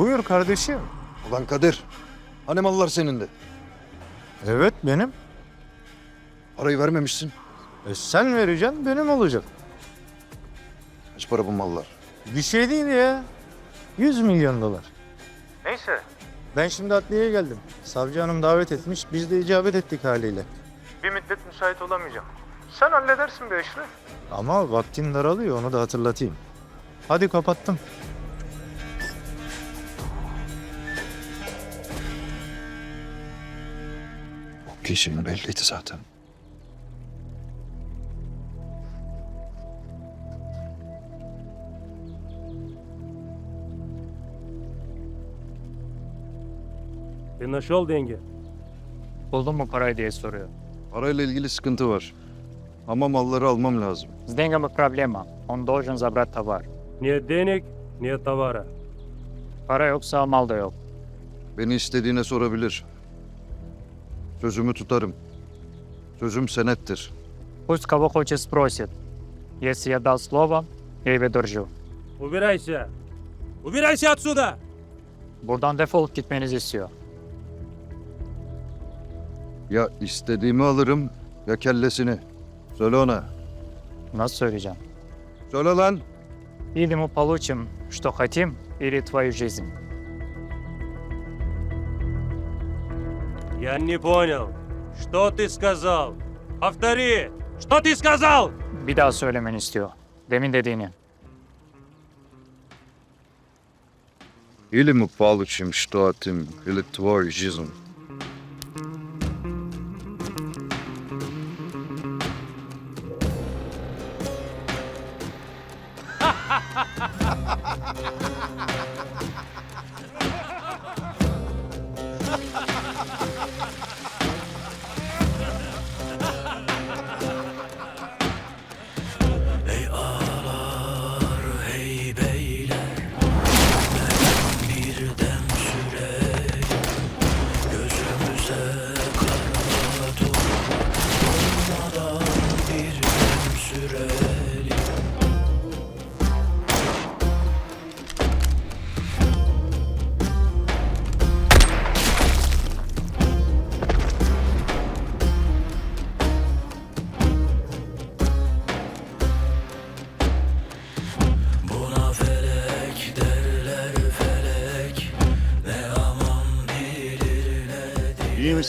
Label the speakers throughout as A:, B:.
A: Buyur kardeşim.
B: Ulan Kadir. Hani mallar senin de?
A: Evet benim.
B: Parayı vermemişsin.
A: E sen vereceksin benim olacak.
B: Kaç para bu mallar?
A: Bir şey değil ya. 100 milyon dolar. Neyse. Ben şimdi adliyeye geldim. Savcı hanım davet etmiş. Biz de icabet ettik haliyle. Bir müddet müsait olamayacağım. Sen halledersin be Eşref. Ama vaktin daralıyor onu da hatırlatayım. Hadi kapattım.
B: O kişinin belliydi zaten.
C: Ты нашел деньги?
D: Buldun mu parayı diye soruyor.
B: Parayla ilgili sıkıntı var. Ama malları almam lazım.
D: С деньгами проблема. Он должен забрать товар.
C: Нет денег, нет товара.
D: Para yoksa mal da yok.
B: Beni istediğine sorabilir. Sözümü tutarım. Sözüm senettir.
D: Пусть кого хочет спросит. Если я дал слово, я его держу.
C: Убирайся! Убирайся отсюда!
D: Buradan defolup gitmenizi istiyor.
B: Ya istediğimi alırım ya kellesini. Söyle ona.
D: Nasıl söyleyeceğim?
B: Söyle lan.
D: Или мы получим, что хотим, или твою жизнь.
C: Я не понял. Что ты сказал? Повтори! Что ты сказал?
D: Bir daha söylemeni istiyor. Demin dediğini.
B: Или мы получим, что хотим, или твою жизнь.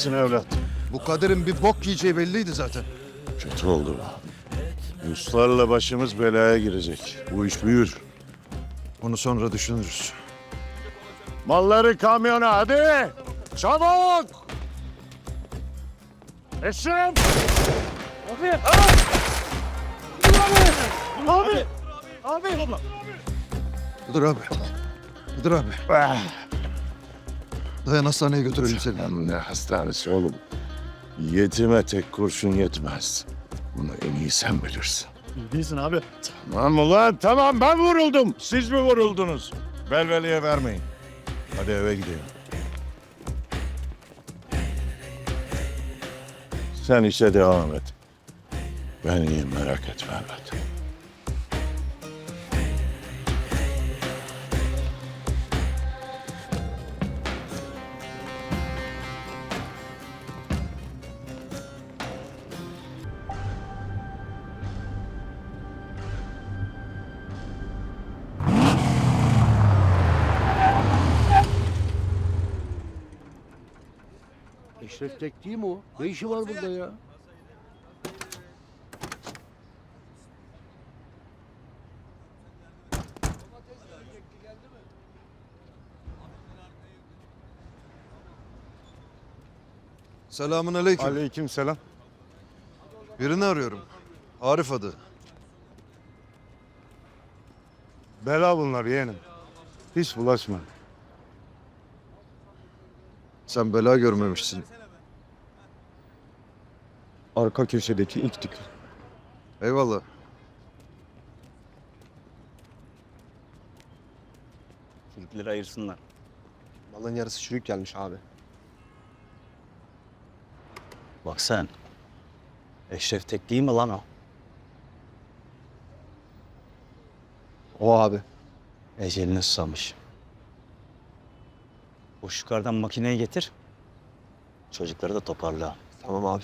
E: Misin evlat?
B: Bu Kadir'in bir bok yiyeceği belliydi zaten.
E: Kötü oldu. Ruslarla başımız belaya girecek. Bu iş büyür.
B: Onu sonra düşünürüz.
E: Malları kamyona hadi! Çabuk! Eşref!
B: Dur abi. Dur abi. Dayan hastaneye götürelim seni.
E: Hem ne hastanesi oğlum. Yetime tek kurşun yetmez. Bunu en iyi sen bilirsin.
F: Değilsin abi.
E: Tamam ulan tamam ben vuruldum. Siz mi vuruldunuz? Velveliye vermeyin. Hadi eve gidelim. Sen işe devam et. Ben iyiyim merak etme evlat.
F: Tek değil mi o? Ne işi var burada ya?
B: Selamun aleyküm.
E: Aleyküm selam.
B: Birini arıyorum. Arif adı.
E: Bela bunlar yeğenim. Hiç bulaşma.
B: Sen bela görmemişsin.
G: Arka köşedeki ilk dükkan.
B: Eyvallah.
G: Çürükleri ayırsınlar. Malın yarısı çürük gelmiş abi. Bak sen. Eşref Tek değil mi lan o? O abi. Ecelini susamış.
H: Boş yukarıdan makineyi getir. Çocukları da toparla.
G: Tamam abi.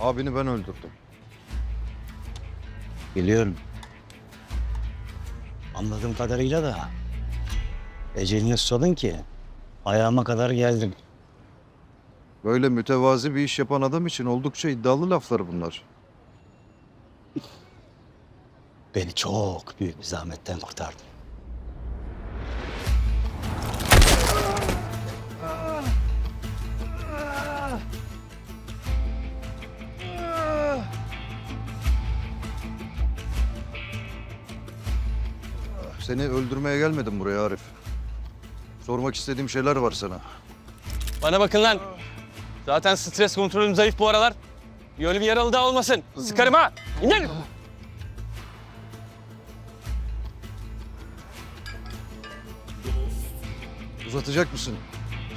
B: Abini ben öldürdüm.
H: Biliyorum. Anladığım kadarıyla da ecelini susadın ki ayağıma kadar geldin.
B: Böyle mütevazi bir iş yapan adam için oldukça iddialı laflar bunlar.
H: Beni çok büyük bir zahmetten kurtardın.
B: Seni öldürmeye gelmedim buraya Arif. Sormak istediğim şeyler var sana.
I: Bana bakın lan. Zaten stres kontrolüm zayıf bu aralar. Bir ölüm yaralı daha olmasın. Sıkarım ha. İndir.
B: Uzatacak mısın?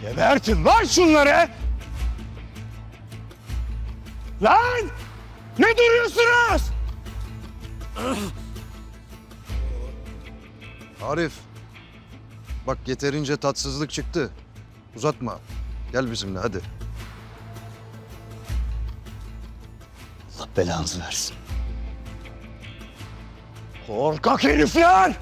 J: Gebertin lan şunları! Lan! Ne duruyorsunuz?
B: Arif. Bak yeterince tatsızlık çıktı. Uzatma. Gel bizimle hadi.
H: Allah belanızı versin.
J: Korkak herifler!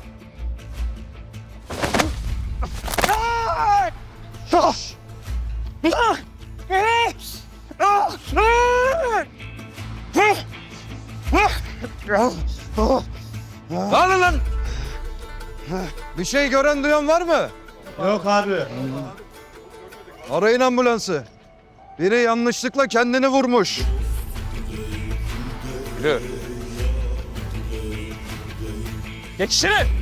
B: Lan lan! Bir şey gören duyan var mı?
A: Yok abi.
B: Arayın ambulansı. Biri yanlışlıkla kendini vurmuş.
I: Geç içeri.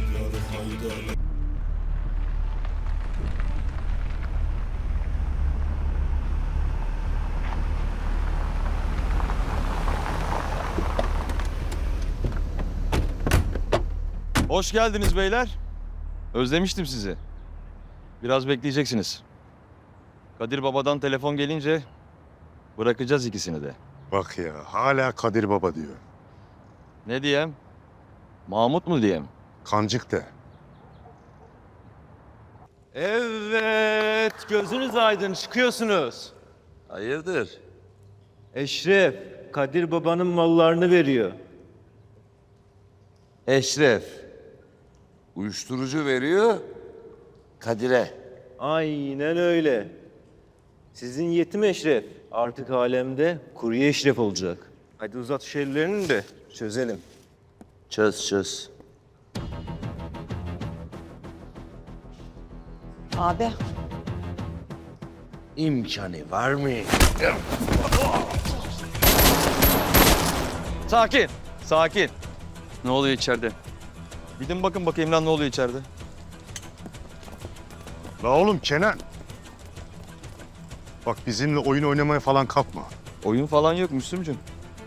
E: Hoş geldiniz beyler. Özlemiştim sizi. Biraz bekleyeceksiniz. Kadir Baba'dan telefon gelince bırakacağız ikisini de.
J: Bak ya hala Kadir Baba diyor.
E: Ne diyem? Mahmut mu diyem?
J: Kancık de.
E: Evet, gözünüz aydın çıkıyorsunuz. Hayırdır?
K: Eşref, Kadir babanın mallarını veriyor.
E: Eşref. Uyuşturucu veriyor Kadir'e.
K: Aynen öyle. Sizin yetim Eşref artık alemde kuru Eşref olacak. Hadi uzat şu ellerini de çözelim.
E: Çöz çöz.
L: Abi.
E: İmkanı var mı? Sakin, sakin. Ne oluyor içeride? Gidin bakın bakayım lan ne oluyor içeride.
J: La oğlum Kenan. Bak bizimle oyun oynamaya falan kalkma.
E: Oyun falan yok Müslümcüm.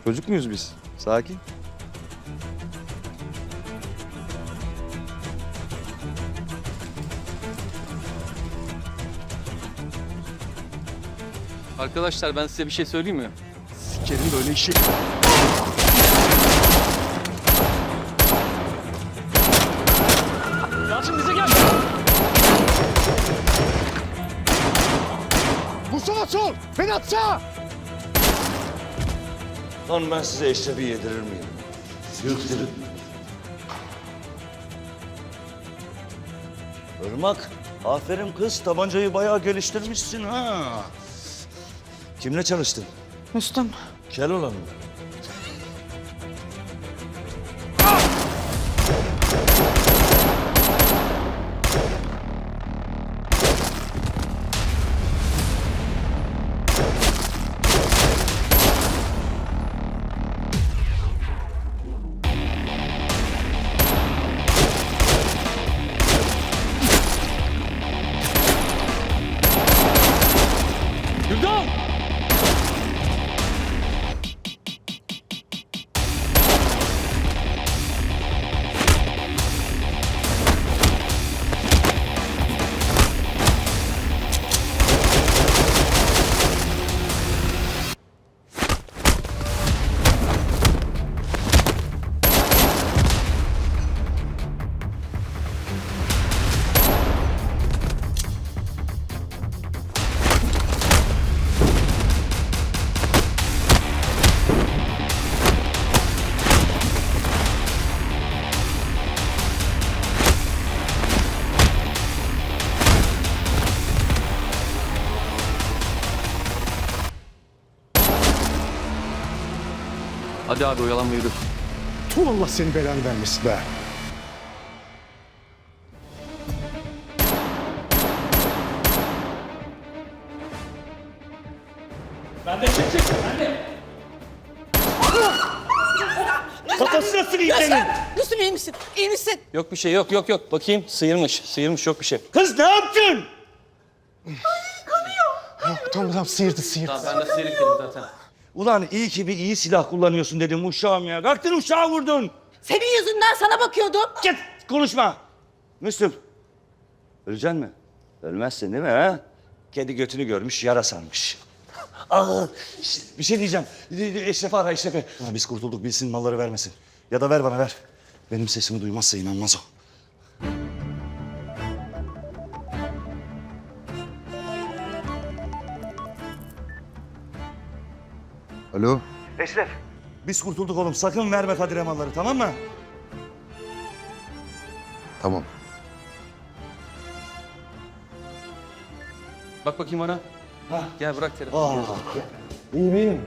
E: Çocuk muyuz biz? Sakin.
I: Arkadaşlar ben size bir şey söyleyeyim mi?
J: Sikerim böyle işi.
I: Bize gel.
J: Vursana sol! Beni atsana!
E: Lan ben size eşrefi yedirir miyim? Yıktırın. Irmak, aferin kız. Tabancayı bayağı geliştirmişsin ha. Kimle çalıştın?
L: Müslüm.
E: Keloğlan mı?
M: Hadi abi oyalanma yürü.
K: Tu Allah seni belanı vermesin be.
N: Müslüm iyi misin? İyi misin?
I: Yok bir şey yok yok yok. Bakayım sıyırmış. Sıyırmış yok bir şey.
K: Kız ne yaptın? Tamam tamam sıyırdı sıyırdı.
I: Tamam ben de sıyrık dedim zaten.
O: Ulan iyi ki bir iyi silah kullanıyorsun dedim uşağım ya. Kalktın uşağı vurdun.
N: Senin yüzünden sana bakıyordum.
O: Git konuşma. Müslüm. Öleceksin mi? Ölmezsin değil mi ha? Kedi götünü görmüş yara sarmış. Aa, şişt, bir şey diyeceğim. Eşref'i ara Eşref'i. Ha, Biz kurtulduk bilsin malları vermesin. Ya da ver bana ver. Benim sesimi duymazsa inanmaz o.
B: Alo?
O: Eşref. Biz kurtulduk oğlum. Sakın verme Kadir'e malları tamam mı?
B: Tamam.
I: Bak bakayım bana. Ha. Gel bırak telefonu.
O: Aa, iyi miyim?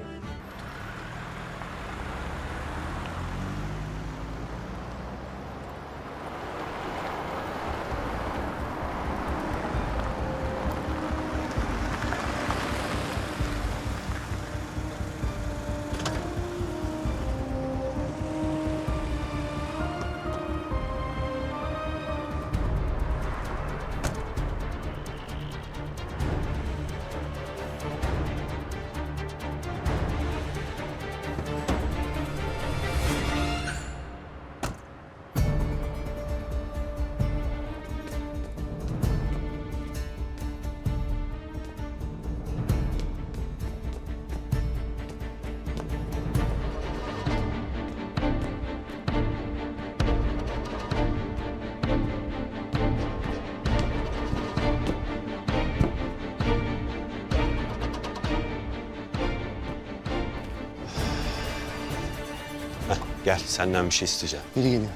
P: Gel senden bir şey isteyeceğim.
G: Biri geliyor.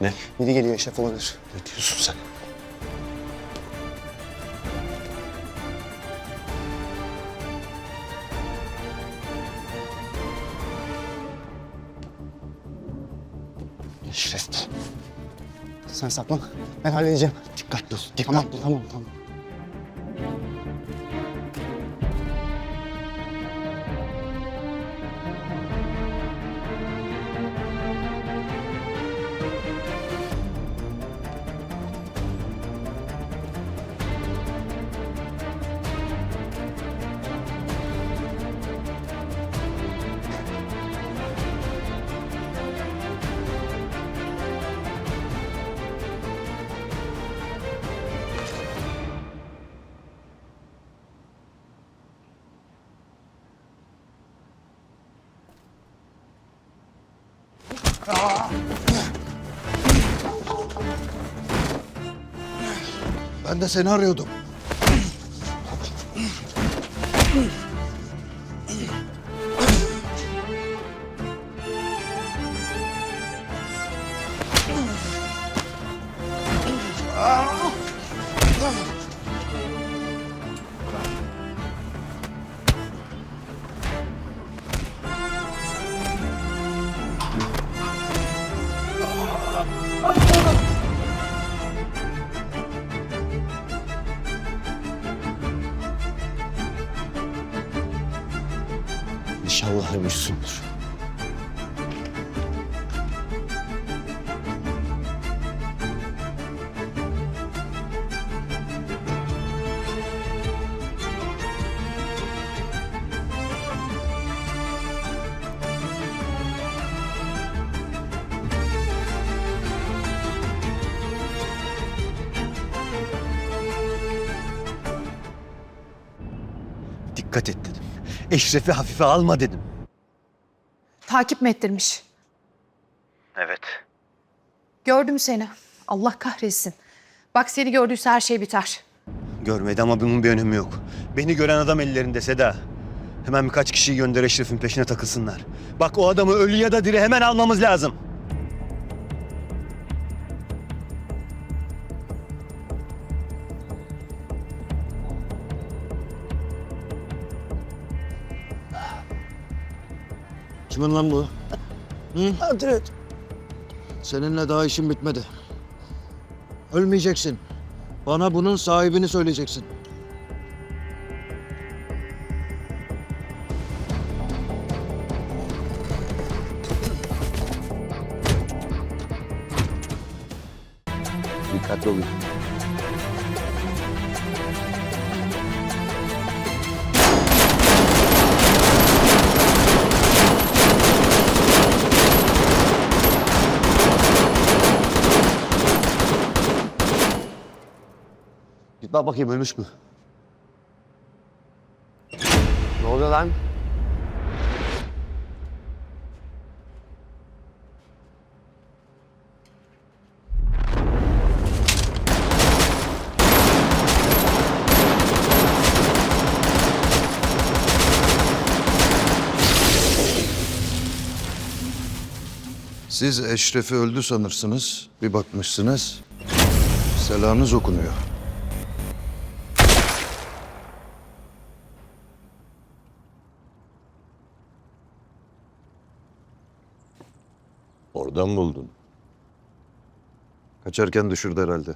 P: Ne?
G: Biri geliyor Eşref olabilir.
P: Ne diyorsun sen?
G: Eşref. Sen saklan. Ben halledeceğim. Dikkatli ol. Dikkatli tamam, tamam, tamam.
B: Ben de seni arıyordum.
G: İnşallah
P: Dikkat et dedim. Eşref'i hafife alma dedim.
N: Takip mi ettirmiş?
P: Evet.
N: Gördüm seni. Allah kahretsin. Bak seni gördüyse her şey biter.
P: Görmedi ama bunun bir önemi yok. Beni gören adam ellerinde Seda. Hemen birkaç kişiyi gönder Eşref'in peşine takılsınlar. Bak o adamı ölü ya da diri hemen almamız lazım.
G: Kimin lan bu?
B: Adret. Seninle daha işim bitmedi. Ölmeyeceksin. Bana bunun sahibini söyleyeceksin.
K: Git bak bakayım ölmüş mü?
G: Ne oluyor lan?
B: Siz Eşref'i öldü sanırsınız. Bir bakmışsınız. Selanız okunuyor.
E: Oradan buldun.
B: Kaçarken düşürdü herhalde.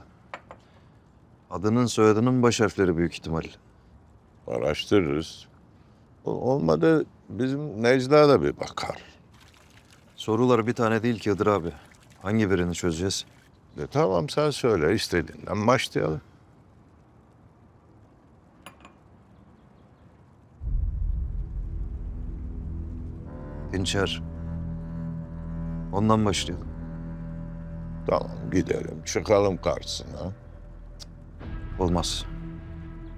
B: Adının soyadının baş harfleri büyük ihtimal.
E: Araştırırız. Olmadı bizim Necla da bir bakar.
B: Sorular bir tane değil ki Hıdır abi. Hangi birini çözeceğiz?
E: De tamam sen söyle istediğinden başlayalım.
B: Dinçer. Ondan başlayalım.
E: Tamam gidelim çıkalım karşısına.
B: Olmaz.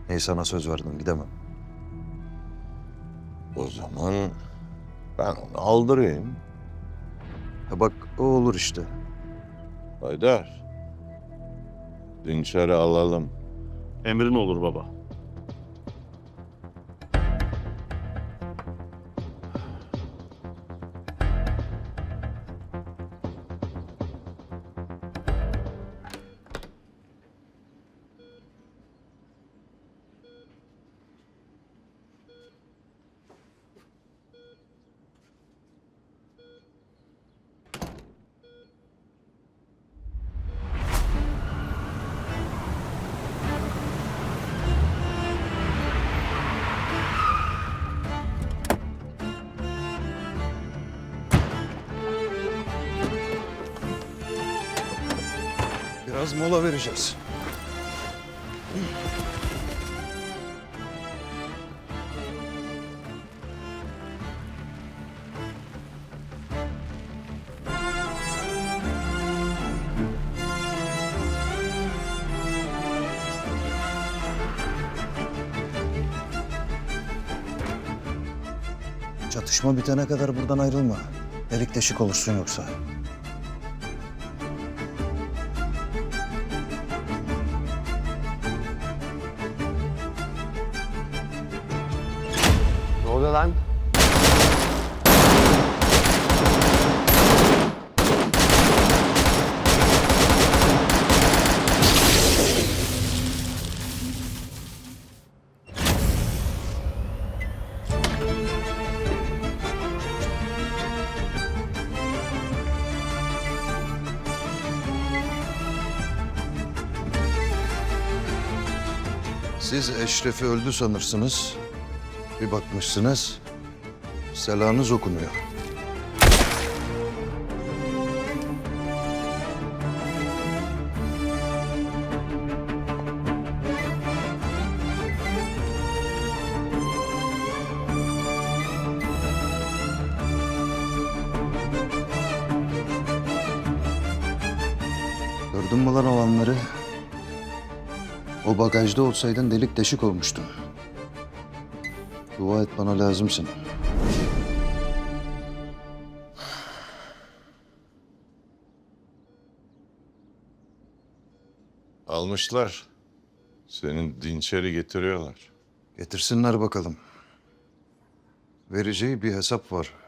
B: Neyi sana söz verdim gidemem.
E: O zaman ben onu aldırayım.
B: Ha bak o olur işte.
E: Haydar. Dinçer'i alalım.
Q: Emrin olur baba.
B: Biraz mola vereceğiz. Çatışma bitene kadar buradan ayrılma. Delik deşik olursun yoksa.
G: Lan?
B: Siz Eşref'i öldü sanırsınız. Bir bakmışsınız. Selanız okunuyor. Gördün mü lan olanları? O bagajda olsaydın delik deşik olmuştun. Dua et bana lazımsın.
E: Almışlar. Senin Dinçer'i getiriyorlar.
B: Getirsinler bakalım. Vereceği bir hesap var.